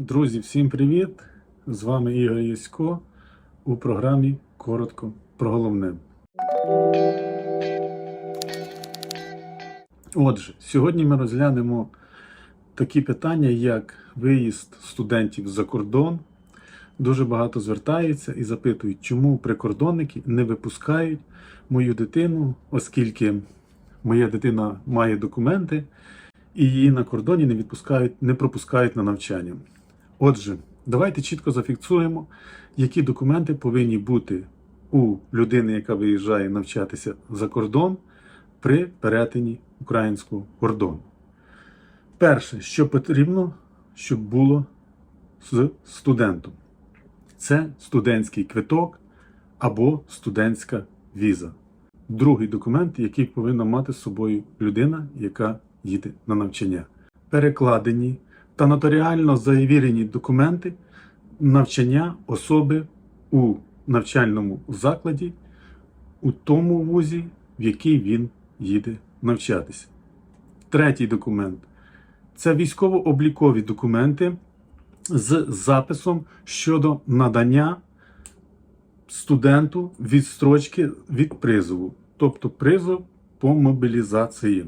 Друзі, всім привіт! З вами Ігор Єсько у програмі Коротко про головне. Отже, сьогодні ми розглянемо такі питання, як виїзд студентів за кордон. Дуже багато звертаються і запитують, чому прикордонники не випускають мою дитину, оскільки моя дитина має документи, і її на кордоні не відпускають, не пропускають на навчання. Отже, давайте чітко зафіксуємо, які документи повинні бути у людини, яка виїжджає навчатися за кордон при перетині українського кордону. Перше, що потрібно, щоб було з студентом, це студентський квиток або студентська віза. Другий документ, який повинна мати з собою людина, яка їде на навчання. Перекладені та нотаріально завірені документи навчання особи у навчальному закладі у тому вузі, в який він їде навчатися. Третій документ це військово-облікові документи з записом щодо надання студенту відстрочки від призову, тобто призов по мобілізації.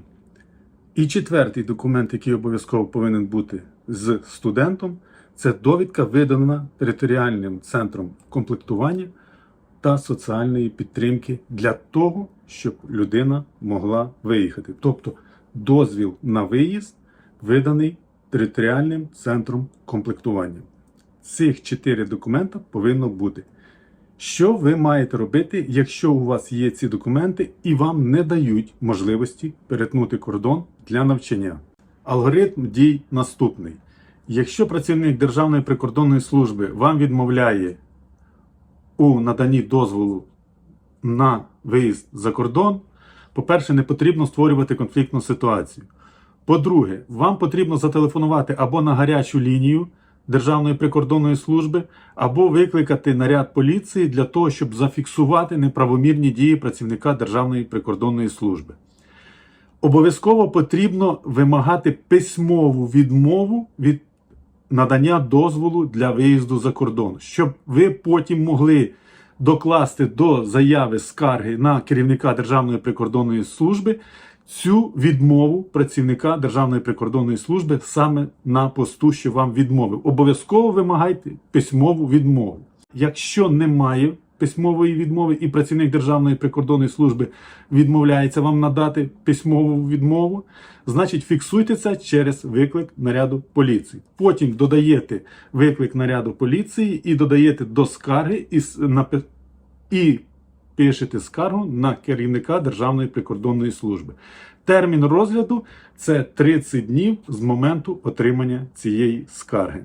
І четвертий документ, який обов'язково повинен бути з студентом, це довідка, видана територіальним центром комплектування та соціальної підтримки для того, щоб людина могла виїхати. Тобто дозвіл на виїзд виданий територіальним центром комплектування. Цих чотири документа повинно бути. Що ви маєте робити, якщо у вас є ці документи і вам не дають можливості перетнути кордон для навчання? Алгоритм дій наступний. Якщо працівник Державної прикордонної служби вам відмовляє у наданні дозволу на виїзд за кордон, по-перше, не потрібно створювати конфліктну ситуацію. По-друге, вам потрібно зателефонувати або на гарячу лінію Державної прикордонної служби, або викликати наряд поліції для того, щоб зафіксувати неправомірні дії працівника Державної прикордонної служби. Обов'язково потрібно вимагати письмову відмову від надання дозволу для виїзду за кордон, щоб ви потім могли докласти до заяви скарги на керівника Державної прикордонної служби цю відмову працівника Державної прикордонної служби саме на посту, що вам відмовив. Обов'язково вимагайте письмову відмову. Якщо немає письмової відмови і працівник Державної прикордонної служби відмовляється вам надати письмову відмову, значить фіксуйте це через виклик наряду поліції. Потім додаєте виклик наряду поліції і додаєте до скарги і, і пишете скаргу на керівника Державної прикордонної служби. Термін розгляду це 30 днів з моменту отримання цієї скарги.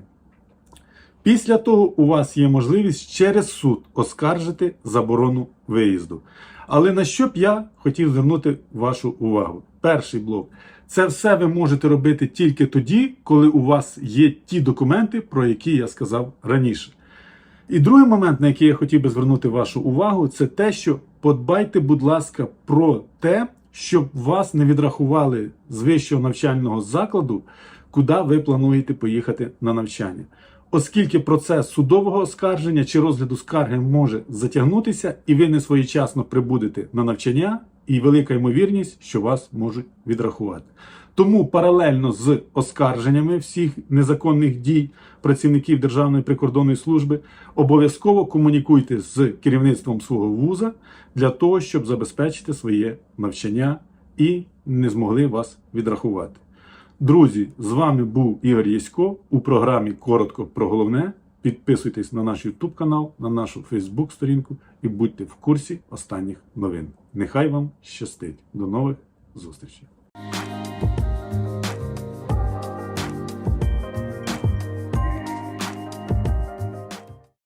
Після того у вас є можливість через суд оскаржити заборону виїзду. Але на що б я хотів звернути вашу увагу? Перший блок. Це все ви можете робити тільки тоді, коли у вас є ті документи, про які я сказав раніше. І другий момент, на який я хотів би звернути вашу увагу, це те, що подбайте, будь ласка, про те, щоб вас не відрахували з вищого навчального закладу, куди ви плануєте поїхати на навчання. Оскільки процес судового оскарження чи розгляду скарги може затягнутися, і ви не своєчасно прибудете на навчання, і велика ймовірність, що вас можуть відрахувати. Тому паралельно з оскарженнями всіх незаконних дій працівників Державної прикордонної служби обов'язково комунікуйте з керівництвом свого вуза для того, щоб забезпечити своє навчання і не змогли вас відрахувати. Друзі, з вами був Ігор Єсько у програмі Коротко про головне. Підписуйтесь на наш YouTube канал, на нашу Facebook сторінку і будьте в курсі останніх новин. Нехай вам щастить. До нових зустрічей!